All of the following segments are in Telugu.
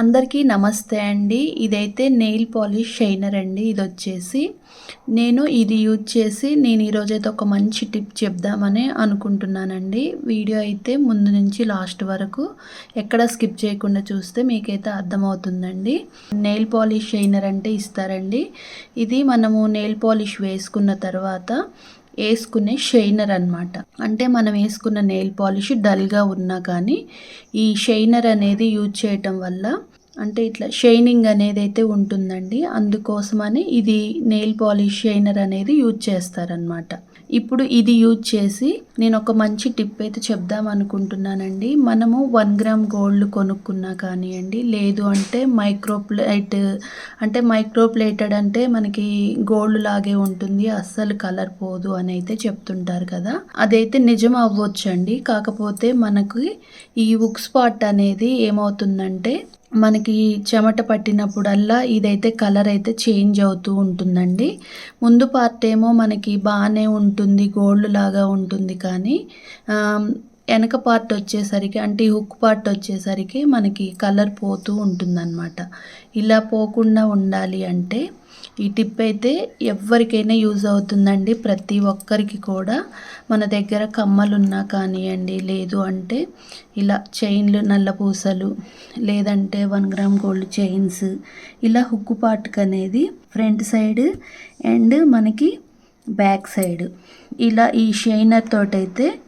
అందరికీ నమస్తే అండి. ఇదైతే నెయిల్ పాలిష్ షైనర్ అండి. ఇది వచ్చేసి నేను ఇది యూజ్ చేసి నేను ఈరోజైతే ఒక మంచి టిప్ చెప్దామని అనుకుంటున్నానండి. వీడియో అయితే ముందు నుంచి లాస్ట్ వరకు ఎక్కడ స్కిప్ చేయకుండా చూస్తే మీకైతే అర్థమవుతుందండి. నెయిల్ పాలిష్ షైనర్ అంటే ఇస్తారండి. ఇది మనము నెయిల్ పాలిష్ వేసుకున్న తర్వాత వేసుకునే షైనర్ అనమాట అంటే మనం వేసుకున్న నెయిల్ పాలిష్ డల్గా ఉన్నా కానీ ఈ షైనర్ అనేది యూజ్ చేయటం వల్ల అంటే ఇట్లా షైనింగ్ అనేది అయితే ఉంటుందండి. అందుకోసమని ఇది నెయిల్ పాలిష్ షైనర్ అనేది యూజ్ చేస్తారనమాట ఇప్పుడు ఇది యూజ్ చేసి నేను ఒక మంచి టిప్ అయితే చెప్దాం అనుకుంటున్నానండి. మనము వన్ గ్రామ్ గోల్డ్ కొనుక్కున్నా కానివ్వండి లేదు అంటే మైక్రోప్లేట్ అంటే మైక్రోప్లేటెడ్ అంటే మనకి గోల్డ్ లాగే ఉంటుంది అస్సలు కలర్ పోదు అని అయితే చెప్తుంటారు కదా. అదైతే నిజం అవ్వచ్చండి. కాకపోతే మనకి ఈ ఉక్స్ స్పాట్ అనేది ఏమవుతుందంటే మనకి చెమట పట్టినప్పుడల్లా ఇదైతే కలర్ అయితే చేంజ్ అవుతూ ఉంటుందండి. ముందు పార్ట్ ఏమో మనకి బాగానే ఉంటుంది గోల్డ్ లాగా ఉంటుంది కానీ వెనక పార్ట్ వచ్చేసరికి అంటే హుక్ పార్ట్ వచ్చేసరికి మనకి కలర్ పోతూ ఉంటుందన్నమాట. ఇలా పోకుండా ఉండాలి అంటే ఈ టిప్ అయితే ఎవరికైనా యూజ్ అవుతుందండి. ప్రతి ఒక్కరికి కూడా. మన దగ్గర కమ్మలు ఉన్నా కానివ్వండి లేదు అంటే ఇలా చైన్లు నల్ల పూసలు లేదంటే వన్ గ్రామ్ గోల్డ్ చైన్స్ ఇలా హుక్కు పాటుకు అనేది ఫ్రంట్ సైడ్ అండ్ మనకి బ్యాక్ సైడ్. ఇలా ఈ షైనర్ తోటైతే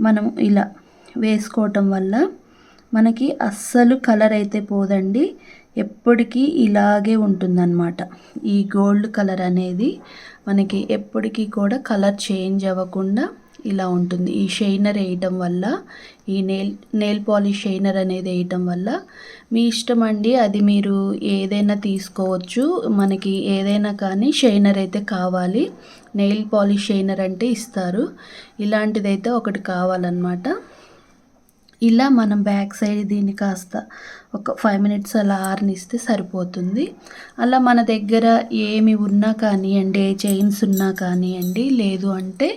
మనం ఇలా వేసుకోవటం వల్ల మనకి అస్సలు కలర్ అయితే పోదండి. ఎప్పటికీ ఇలాగే ఉంటుందన్నమాట. ఈ గోల్డ్ కలర్ అనేది మనకి ఎప్పటికీ కూడా కలర్ చేంజ్ అవ్వకుండా ఇలా ఉంటుంది. ఈ షైనర్ వేయటం వల్ల ఈ నెయిల్ నెయిల్ పాలిష్ షైనర్ అనేది వేయటం వల్ల మీ ఇష్టం అండి. అది మీరు ఏదైనా తీసుకోవచ్చు. మనకి ఏదైనా కానీ షైనర్ అయితే కావాలి. నెయిల్ పాలిష్ షైనర్ అంటే ఇస్తారు. ఇలాంటిదైతే ఒకటి కావాలన్నమాట. ఇలా మనం బ్యాక్ సైడ్ దీన్ని కాస్త ఒక ఫైవ్ మినిట్స్ అలా ఆరనిస్తే సరిపోతుంది. అలా మన దగ్గర ఏమి ఉన్నా కానివ్వండి ఏ చైన్స్ ఉన్నా కానివ్వండి లేదు అంటే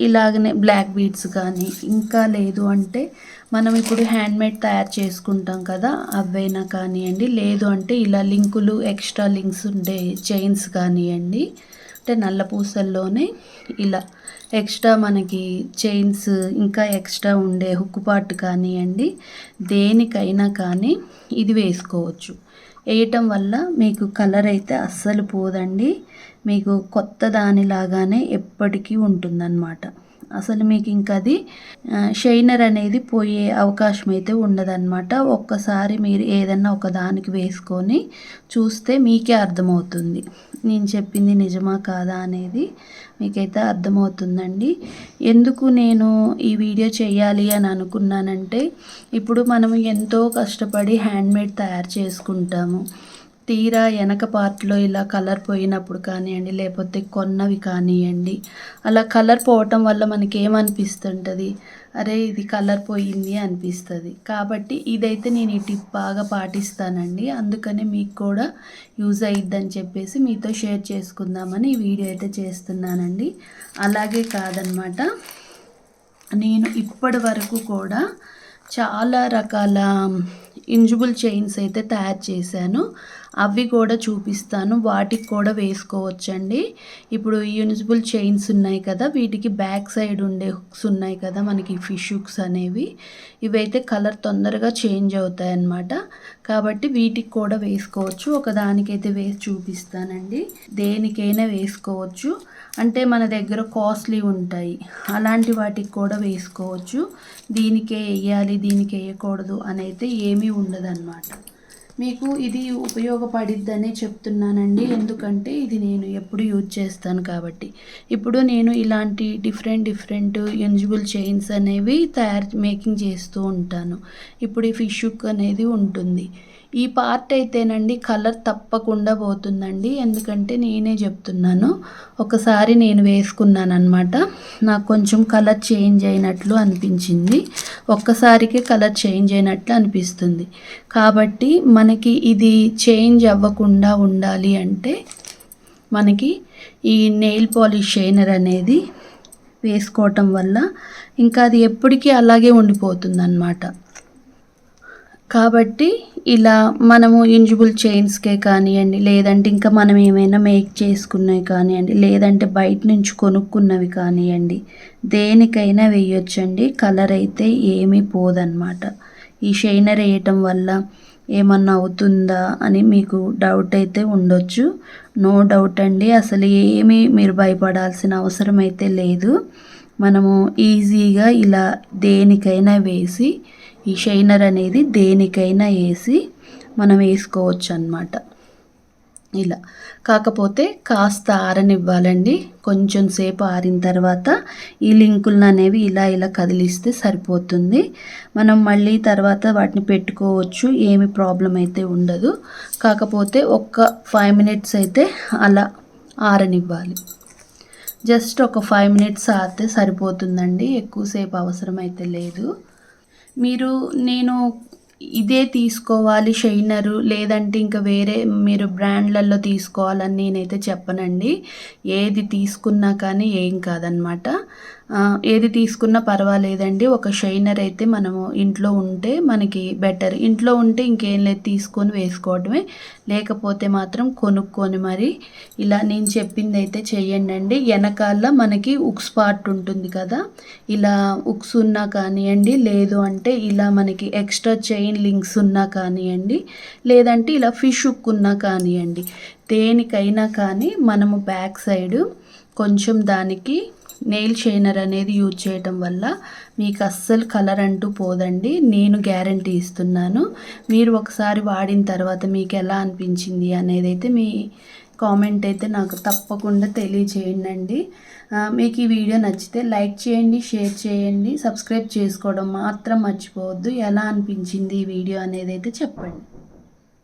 ఇలాగనే బ్లాక్ బీడ్స్ కానీ ఇంకా లేదు అంటే మనం ఇప్పుడు హ్యాండ్మేడ్ తయారు చేసుకుంటాం కదా అవైనా కానివ్వండి లేదు అంటే ఇలా లింకులు ఎక్స్ట్రా లింక్స్ ఉండే చైన్స్ కానివ్వండి అంటే నల్ల పూసల్లోనే ఇలా ఎక్స్ట్రా మనకి చైన్స్ ఇంకా ఎక్స్ట్రా ఉండే హుక్ పార్ట్ కానివ్వండి దేనికైనా కానీ ఇది వేసుకోవచ్చు. వేయటం వల్ల మీకు కలర్ అయితే అస్సలు పోదండి. మీకు కొత్త దానిలాగానే ఎప్పటికీ ఉంటుందన్నమాట. అసలు మీకు ఇంకా అది షైనర్ అనేది పోయే అవకాశం అయితే ఉండదన్నమాట. ఒక్కసారి మీరు ఏదన్నా ఒక దానికి వేసుకొని చూస్తే మీకే అర్థమవుతుంది. నేను చెప్పింది నిజమా కాదా అనేది మీకైతే అర్థమవుతుందండి. ఎందుకు నేను ఈ వీడియో చేయాలి అని అనుకున్నానంటే ఇప్పుడు మనం ఎంతో కష్టపడి హ్యాండ్మేడ్ తయారు చేసుకుంటాము. తీరా వెనక పార్ట్లో ఇలా కలర్ పోయినప్పుడు కానివ్వండి లేకపోతే కొన్నవి కానివ్వండి అలా కలర్ పోవటం వల్ల మనకి ఏమనిపిస్తుంటుంది అరే ఇది కలర్ పోయింది అనిపిస్తుంది. కాబట్టి ఇదైతే నేను ఈ టిప్ బాగా పాటిస్తానండి. అందుకనే మీకు కూడా యూజ్ అయ్యిద్దని చెప్పేసి మీతో షేర్ చేసుకుందామని ఈ వీడియో అయితే చేస్తున్నానండి. అలాగే కాదనమాట నేను ఇప్పటి వరకు కూడా చాలా రకాల ఇంజుబుల్ చైన్స్ అయితే తయారు చేశాను. అవి కూడా చూపిస్తాను. వాటికి కూడా వేసుకోవచ్చండి. ఇప్పుడు యూనిజిబుల్ చైన్స్ ఉన్నాయి కదా వీటికి బ్యాక్ సైడ్ ఉండే హుక్స్ ఉన్నాయి కదా మనకి ఫిష్ హుక్స్ అనేవి. ఇవైతే కలర్ తొందరగా చేంజ్ అవుతాయి అన్నమాట కాబట్టి వీటికి కూడా వేసుకోవచ్చు. ఒక దానికైతే వేసి చూపిస్తానండి. దేనికైనా వేసుకోవచ్చు. అంటే మన దగ్గర కాస్ట్లీ ఉంటాయి. అలాంటి వాటికి కూడా వేసుకోవచ్చు. దీనికే వేయాలి దీనికి వేయకూడదు అని అయితే ఏమీ ఉండదన్నమాట. మీకు ఇది ఉపయోగపడిద్దనే చెప్తున్నానండి. ఎందుకంటే ఇది నేను ఎప్పుడు యూజ్ చేస్తాను కాబట్టి. ఇప్పుడు నేను ఇలాంటి డిఫరెంట్ డిఫరెంట్ ఎలిజిబుల్ చైన్స్ అనేవి తయారు మేకింగ్ చేస్తూ ఉంటాను. ఇప్పుడు ఈ ఫిష్ హుక్ అనేది ఉంటుంది. ఈ పార్ట్ అయితేనండి కలర్ తప్పకుండా పోతుందండి. ఎందుకంటే నేనే చెప్తున్నాను. ఒకసారి నేను వేసుకున్నాను అనమాట నాకు కొంచెం కలర్ చేంజ్ అయినట్లు అనిపించింది. ఒక్కసారికే కలర్ చేంజ్ అయినట్లు అనిపిస్తుంది. కాబట్టి మనకి ఇది చేంజ్ అవ్వకుండా ఉండాలి అంటే మనకి ఈ నెయిల్ పాలిష్ షైనర్ అనేది వేసుకోవటం వల్ల ఇంకా అది ఎప్పటికీ అలాగే ఉండిపోతుంది అన్నమాట కాబట్టి ఇలా మనము ఇంజిబుల్ చైన్స్కే కానివ్వండి లేదంటే ఇంకా మనం ఏమైనా మేక్ చేసుకున్నవి కానివ్వండి లేదంటే బయట నుంచి కొనుక్కున్నవి కానివ్వండి దేనికైనా వేయొచ్చండి. కలర్ అయితే ఏమీ పోదన్నమాట. ఈ షైనర్ వేయటం వల్ల ఏమన్నా అవుతుందా అని మీకు డౌట్ అయితే ఉండొచ్చు. నో డౌట్ అండి. అసలు ఏమీ మీరు భయపడాల్సిన అవసరం అయితే లేదు. మనము ఈజీగా ఇలా దేనికైనా వేసి ఈ షైనర్ అనేది దేనికైనా వేసి మనం వేసుకోవచ్చు అనమాట ఇలా. కాకపోతే కాస్త ఆరనివ్వాలండి. కొంచెం సేపు ఆరిన తర్వాత ఈ లింకులను అనేవి ఇలా ఇలా కదిలిస్తే సరిపోతుంది. మనం మళ్ళీ తర్వాత వాటిని పెట్టుకోవచ్చు. ఏమి ప్రాబ్లం అయితే ఉండదు. కాకపోతే ఒక్క ఫైవ్ మినిట్స్ అయితే అలా ఆరనివ్వాలి. జస్ట్ ఒక ఫైవ్ మినిట్స్ ఆరితే సరిపోతుందండి. ఎక్కువసేపు అవసరం అయితే లేదు. మీరు నేను ఇదే తీసుకోవాలి షైనరు లేదంటే ఇంకా వేరే మీరు బ్రాండ్లలో తీసుకోవాలని నేనైతే చెప్పనండి. ఏది తీసుకున్నా కానీ ఏం కాదనమాట ఏది తీసుకున్నా పర్వాలేదండి. ఒక షైనర్ అయితే మనము ఇంట్లో ఉంటే మనకి బెటర్. ఇంట్లో ఉంటే ఇంకేం లేదు తీసుకొని వేసుకోవడమే. లేకపోతే మాత్రం కొనుక్కొని మరి ఇలా నేను చెప్పింది అయితే చెయ్యండి వెనకాల మనకి ఉక్స్ పార్ట్ ఉంటుంది కదా ఇలా ఉక్స్ ఉన్నా కానివ్వండి లేదు అంటే ఇలా మనకి ఎక్స్ట్రా చైన్ లింక్స్ ఉన్నా కానివ్వండి లేదంటే ఇలా ఫిష్ ఉక్ ఉన్నా కానివ్వండి దేనికైనా కానీ మనము బ్యాక్ సైడ్ కొంచెం దానికి నెయిల్ షైనర్ అనేది యూజ్ చేయటం వల్ల మీకు అస్సలు కలర్ అంటూ పోదండి. నేను గ్యారంటీ ఇస్తున్నాను. మీరు ఒకసారి వాడిన తర్వాత మీకు ఎలా అనిపించింది అనేది అయితే మీ కామెంట్ అయితే నాకు తప్పకుండా తెలియచేయండి మీకు ఈ వీడియో నచ్చితే లైక్ చేయండి షేర్ చేయండి సబ్స్క్రైబ్ చేసుకోవడం మాత్రం మర్చిపోవద్దు. ఎలా అనిపించింది ఈ వీడియో అనేది అయితే చెప్పండి.